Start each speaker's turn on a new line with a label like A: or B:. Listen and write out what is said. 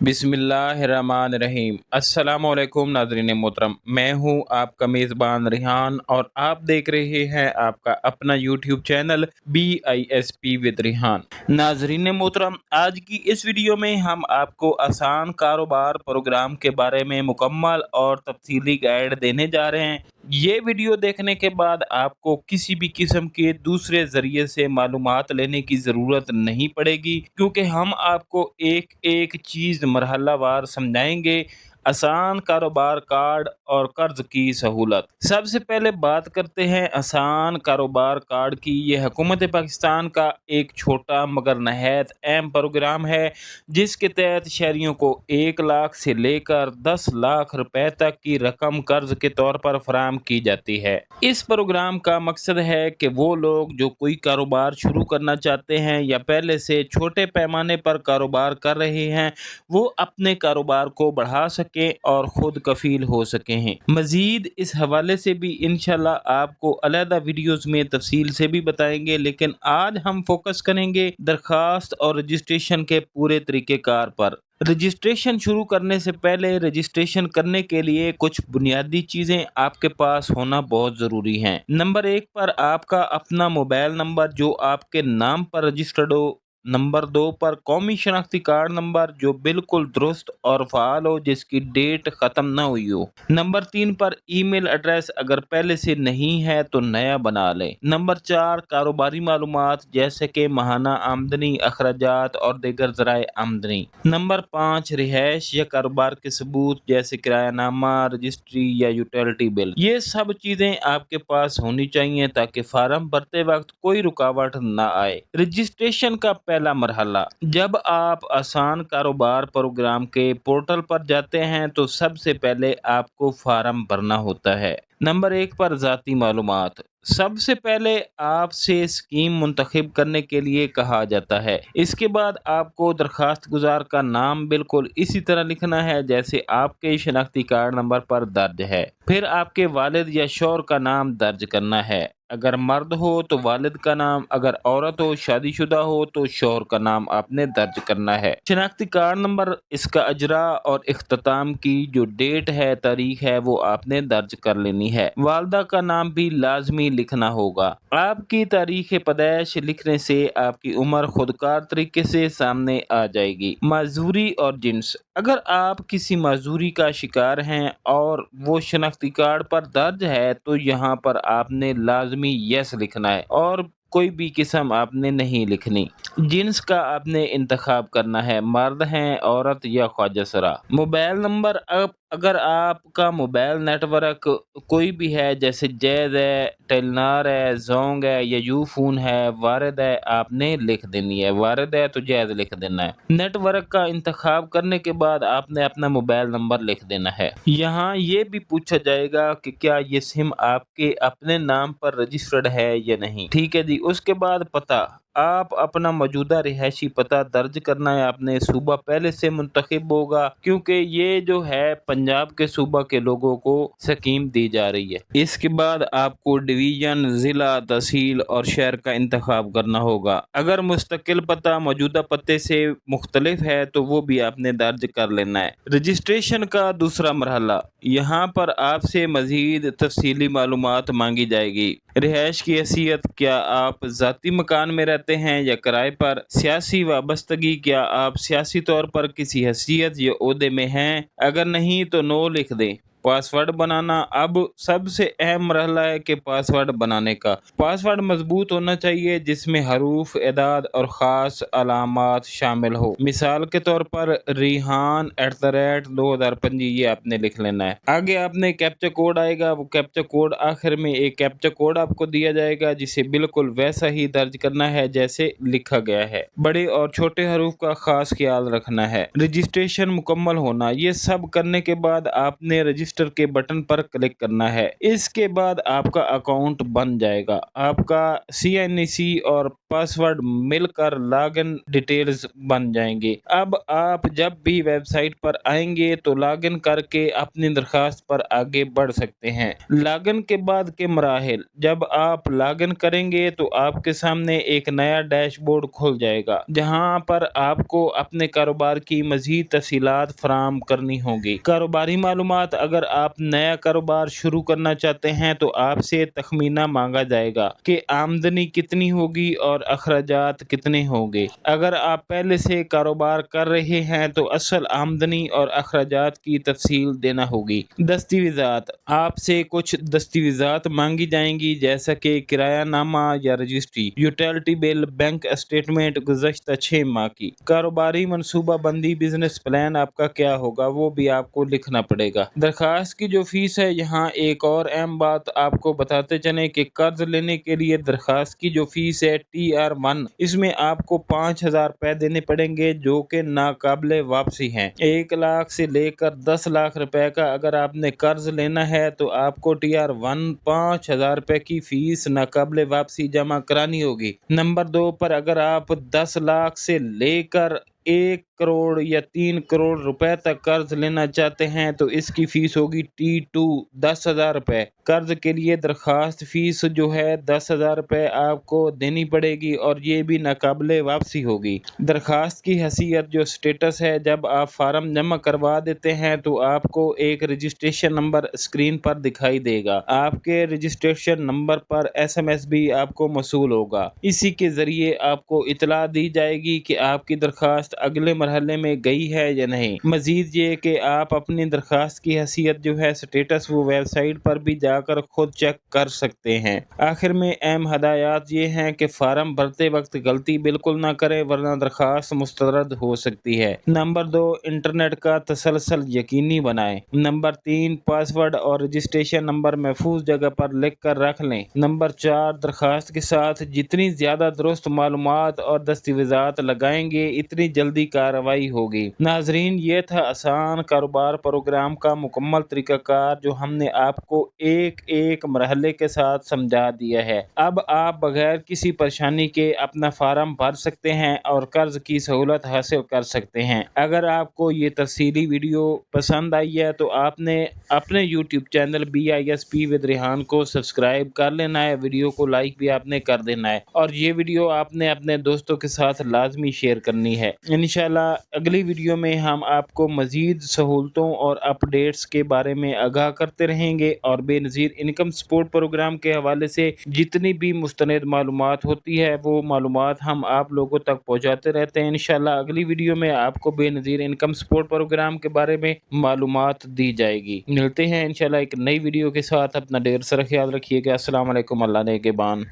A: بسم اللہ الرحمن الرحیم۔ السلام علیکم ناظرین محترم۔ میں ہوں آپ کا میزبان ریحان اور آپ دیکھ رہے ہیں آپ کا اپنا YouTube channel B I S P with Rehan. ناظرین محترم، آج کی اس ویڈیو میں ہم آپ کو آسان کاروبار پروگرام کے بارے میں مکمل اور تفصیلی گائیڈ دینے جا رہے ہیں۔ یہ ویڈیو دیکھنے کے بعد آپ کو کسی بھی قسم کے دوسرے ذریعے سے معلومات لینے کی ضرورت نہیں پڑے گی، کیونکہ ہم آپ کو ایک ایک چیز مرحلہ وار سمجھائیں گے۔ آسان کاروبار کارڈ اور قرض کی سہولت۔ سب سے پہلے بات کرتے ہیں آسان کاروبار کارڈ کی۔ یہ حکومت پاکستان کا ایک چھوٹا مگر نہایت اہم پروگرام ہے، جس کے تحت شہریوں کو ایک لاکھ سے لے کر دس لاکھ روپے تک کی رقم قرض کے طور پر فراہم کی جاتی ہے۔ اس پروگرام کا مقصد ہے کہ وہ لوگ جو کوئی کاروبار شروع کرنا چاہتے ہیں یا پہلے سے چھوٹے پیمانے پر کاروبار کر رہے ہیں، وہ اپنے کاروبار کو بڑھا سکیں۔ اور خود کفیل ہو سکے ہیں۔ مزید اس حوالے سے بھی انشاءاللہ آپ کو علیحدہ ویڈیوز میں تفصیل سے بھی بتائیں گے، لیکن آج ہم فوکس کریں گے درخواست اور رجسٹریشن کے پورے طریقہ کار پر۔ رجسٹریشن شروع کرنے سے پہلے رجسٹریشن کرنے کے لیے کچھ بنیادی چیزیں آپ کے پاس ہونا بہت ضروری ہیں۔ نمبر ایک پر آپ کا اپنا موبائل نمبر جو آپ کے نام پر رجسٹرڈ ہو نمبر دو پر قومی شناختی کارڈ نمبر جو بالکل درست اور فعال ہو، جس کی ڈیٹ ختم نہ ہوئی ہو۔ نمبر تین پر ای میل ایڈریس اگر پہلے سے نہیں ہے تو نیا بنا لیں۔ نمبر چار، کاروباری معلومات، جیسے کہ ماہانہ آمدنی، اخراجات اور دیگر ذرائع آمدنی۔ نمبر پانچ، رہائش یا کاروبار کے ثبوت، جیسے کرایہ نامہ، رجسٹری یا یوٹیلٹی بل۔ یہ سب چیزیں آپ کے پاس ہونی چاہیے تاکہ فارم بھرتے وقت کوئی رکاوٹ نہ آئے۔ رجسٹریشن کا پہلا مرحلہ۔ جب آپ آسان کاروبار پروگرام کے پورٹل پر جاتے ہیں تو سب سے پہلے آپ کو فارم بھرنا ہوتا ہے۔ نمبر ایک پر ذاتی معلومات۔ سب سے پہلے آپ سے اسکیم منتخب کرنے کے لیے کہا جاتا ہے۔ اس کے بعد آپ کو درخواست گزار کا نام بالکل اسی طرح لکھنا ہے جیسے آپ کے شناختی کارڈ نمبر پر درج ہے۔ پھر آپ کے والد یا شور کا نام درج کرنا ہے۔ اگر مرد ہو تو والد کا نام، اگر عورت ہو شادی شدہ ہو تو شوہر کا نام آپ نے درج کرنا ہے۔ شناختی کارڈ نمبر، اس کا اجرا اور اختتام کی جو ڈیٹ ہے، تاریخ ہے، وہ آپ نے درج کر لینی ہے۔ والدہ کا نام بھی لازمی لکھنا ہوگا۔ آپ کی تاریخ پیدائش لکھنے سے آپ کی عمر خودکار طریقے سے سامنے آ جائے گی۔ معذوری اور جنس۔ اگر آپ کسی معذوری کا شکار ہیں اور وہ شناختی کارڈ پر درج ہے، تو یہاں پر آپ نے لازمی یس لکھنا ہے اور کوئی بھی قسم آپ نے نہیں لکھنی۔ جنس کا آپ نے انتخاب کرنا ہے، مرد ہیں، عورت یا خواجہ سرا۔ موبائل نمبر اب اگر آپ کا موبائل نیٹ ورک کوئی بھی ہے، جیسے جیز ہے، ٹیلنار ہے، زونگ ہے یا یو فون ہے، وارد ہے، آپ نے لکھ دینی ہے۔ وارد ہے تو جیز لکھ دینا ہے۔ نیٹ ورک کا انتخاب کرنے کے بعد آپ نے اپنا موبائل نمبر لکھ دینا ہے۔ یہاں یہ بھی پوچھا جائے گا کہ کیا یہ سم آپ کے اپنے نام پر رجسٹرڈ ہے یا نہیں۔ ٹھیک ہے جی اس کے بعد پتہ۔ آپ اپنا موجودہ رہائشی پتہ درج کرنا ہے۔ اپنے صوبہ پہلے سے منتخب ہوگا، کیونکہ یہ جو ہے پنجاب کے صوبہ کے لوگوں کو سکیم دی جا رہی ہے۔ اس کے بعد آپ کو ڈویژن، ضلع تحصیل اور شہر کا انتخاب کرنا ہوگا۔ اگر مستقل پتہ موجودہ پتے سے مختلف ہے تو وہ بھی آپ نے درج کر لینا ہے۔ رجسٹریشن کا دوسرا مرحلہ۔ یہاں پر آپ سے مزید تفصیلی معلومات مانگی جائے گی۔ رہائش کی حیثیت، کیا آپ ذاتی مکان میں رہتے ہیں یا کرائے پر سیاسی وابستگی کیا آپ سیاسی طور پر کسی حیثیت یا عہدے میں ہیں؟ اگر نہیں تو نو لکھ دیں۔ پاسورڈ بنانا اب سب سے اہم مرحلہ ہے کہ پاسورڈ بنانے کا۔ پاسورڈ مضبوط ہونا چاہیے جس میں حروف، اعداد اور خاص علامات شامل ہو۔ مثال کے طور پر ریحان ایٹ دا ریٹ دو ہزار پنجی، یہ آپ نے لکھ لینا ہے۔ آگے آپ نے کیپچا کوڈ آئے گا، وہ کیپچا کوڈ آخر میں ایک کیپچا کوڈ آپ کو دیا جائے گا، جسے بالکل ویسا ہی درج کرنا ہے جیسے لکھا گیا ہے۔ بڑے اور چھوٹے حروف کا خاص خیال رکھنا ہے۔ رجسٹریشن مکمل ہونا، یہ سب کرنے کے بعد آپ نے رجسٹر رجسٹر کے بٹن پر کلک کرنا ہے۔ اس کے بعد آپ کا اکاؤنٹ بن جائے گا۔ آپ کا سی این ای سی اور پاسورڈ مل کر لاگ ان ڈیٹیلز بن جائیں گے۔ اب آپ جب بھی ویب سائٹ پر آئیں گے تو لاگ ان کر کے اپنی درخواست پر آگے بڑھ سکتے ہیں۔ لاگ ان کے بعد کے مراحل، جب آپ لاگ ان کریں گے تو آپ کے سامنے ایک نیا ڈیش بورڈ کھل جائے گا، جہاں پر آپ کو اپنے کاروبار کی مزید تفصیلات فراہم کرنی ہوگی کاروباری معلومات اگر آپ نیا کاروبار شروع کرنا چاہتے ہیں تو آپ سے تخمینہ مانگا جائے گا کہ آمدنی کتنی ہوگی اور اخراجات کتنے ہوں گے۔ اگر آپ پہلے سے کاروبار کر رہے ہیں تو اصل آمدنی اور اخراجات کی تفصیل دینا ہوگی۔ دستاویزات آپ سے کچھ دستاویزات مانگی جائیں گی، جیسا کہ کرایہ نامہ یا registry, utility bill, bank statement, گزشتہ چھ ماہ کی۔ کاروباری منصوبہ بندی، بزنس پلان آپ کا کیا ہوگا وہ بھی آپ کو لکھنا پڑے گا۔ درخواست درخواست کی جو فیس ہے، یہاں ایک اور اہم بات آپ کو بتاتے چلیں کہ قرض لینے کے لیے درخواست کی جو فیس ہے، ٹی آر ون، اس میں آپ کو پانچ ہزار روپے دینے پڑیں گے جو کہ ناقابل واپسی ہیں۔ ایک لاکھ سے لے کر دس لاکھ روپے کا اگر آپ نے قرض لینا ہے تو آپ کو ٹی آر ون پانچ ہزار روپے کی فیس ناقابل واپسی جمع کرانی ہوگی۔ نمبر دو پر اگر آپ دس لاکھ سے لے کر ایک کروڑ یا تین کروڑ روپے تک قرض لینا چاہتے ہیں تو اس کی فیس ہوگی ٹی ٹو دس ہزار روپے۔ قرض کے لیے درخواست فیس جو ہے دس ہزار روپے آپ کو دینی پڑے گی اور یہ بھی ناقابل واپسی ہوگی۔ درخواست کی حیثیت جو سٹیٹس ہے، جب آپ فارم جمع کروا دیتے ہیں تو آپ کو ایک رجسٹریشن نمبر اسکرین پر دکھائی دے گا۔ آپ کے رجسٹریشن نمبر پر ایس ایم ایس بھی آپ کو موصول ہوگا۔ اسی کے ذریعے آپ کو اطلاع دی جائے گی کہ آپ کی درخواست اگلے مرحلے میں گئی ہے یا نہیں۔ مزید یہ کہ آپ اپنی درخواست کی حیثیت جو ہے سٹیٹس وہ ویب سائٹ پر بھی جا کر خود چیک کر سکتے ہیں۔ آخر میں اہم ہدایات یہ ہیں کہ فارم بھرتے وقت غلطی بالکل نہ کریں ورنہ درخواست مسترد ہو سکتی ہے۔ نمبر دو، انٹرنیٹ کا تسلسل یقینی بنائیں۔ نمبر تین، پاسورڈ اور رجسٹریشن نمبر محفوظ جگہ پر لکھ کر رکھ لیں۔ نمبر چار، درخواست کے ساتھ جتنی زیادہ درست معلومات اور دستاویزات لگائیں گے، اتنی جلدی کارروائی ہوگی۔ ناظرین، یہ تھا آسان کاروبار پروگرام کا مکمل طریقہ کار جو ہم نے آپ کو ایک ایک مرحلے کے ساتھ سمجھا دیا ہے۔ اب آپ بغیر کسی پریشانی کے اپنا فارم بھر سکتے ہیں اور قرض کی سہولت حاصل کر سکتے ہیں۔ اگر آپ کو یہ تفصیلی ویڈیو پسند آئی ہے تو آپ نے اپنے YouTube channel B I S P with Rehan کو سبسکرائب کر لینا ہے۔ ویڈیو کو لائک بھی آپ نے کر دینا ہے اور یہ ویڈیو آپ نے اپنے دوستوں کے ساتھ لازمی شیئر کرنی ہے۔ انشاءاللہ اگلی ویڈیو میں ہم آپ کو مزید سہولتوں اور اپڈیٹس کے بارے میں آگاہ کرتے رہیں گے اور بے نظیر انکم سپورٹ پروگرام کے حوالے سے جتنی بھی مستند معلومات ہوتی ہے، وہ معلومات ہم آپ لوگوں تک پہنچاتے رہتے ہیں۔ انشاءاللہ اگلی ویڈیو میں آپ کو بے نظیر انکم سپورٹ پروگرام کے بارے میں معلومات دی جائے گی۔ ملتے ہیں انشاءاللہ ایک نئی ویڈیو کے ساتھ۔ اپنا ڈیر سر خیال رکھیے گا۔ السلام علیکم۔ اللہ نے کے بان۔